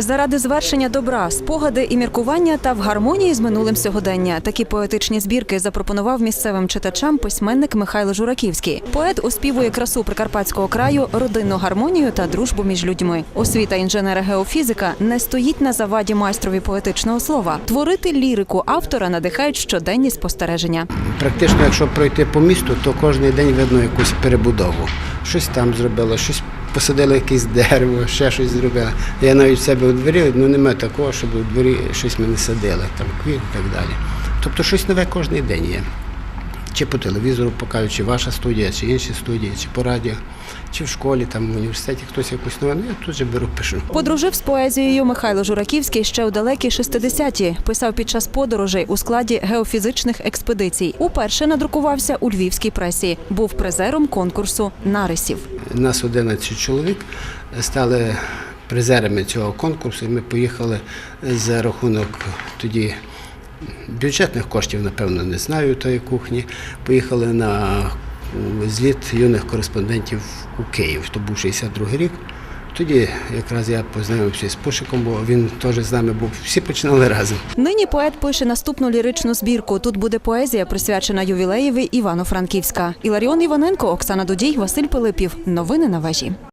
Заради звершення добра, спогади і міркування та в гармонії з минулим сьогодення. Такі поетичні збірки запропонував місцевим читачам письменник Михайло Жураківський. Поет оспівує красу прикарпатського краю, родинну гармонію та дружбу між людьми. Освіта інженера-геофізика не стоїть на заваді майстрові поетичного слова. Творити лірику автора надихають щоденні спостереження. Практично, якщо пройти по місту, то кожен день видно якусь перебудову. Щось там зробили, щось посадили якесь дерево, ще щось зробили. Я навіть в себе у дворі, ну немає такого, щоб у дворі щось ми не садили, там квіт і так далі. Тобто щось нове кожен день є. Чи по телевізору покажуть, чи ваша студія, чи інші студії, чи по радіо, чи в школі, там в університеті хтось якусь нове. Ну я тут же беру, пишу. Подружив з поезією Михайло Жураківський ще у далекі 60-ті. Писав під час подорожей у складі геофізичних експедицій. Уперше надрукувався у львівській пресі. Був призером конкурсу нарисів. Нас 11 чоловік стали призерами цього конкурсу. І ми поїхали за рахунок тоді бюджетних коштів, напевно, не знаю тої кухні. Поїхали на зліт юних кореспондентів у Київ. То був 62 рік. Тоді якраз я познайомився з Пушиком, бо він теж з нами був. Всі починали разом. Нині поет пише наступну ліричну збірку. Тут буде поезія, присвячена ювілеєві Івано-Франківська. Іларіон Іваненко, Оксана Дудій, Василь Пилипів. Новини на вежі.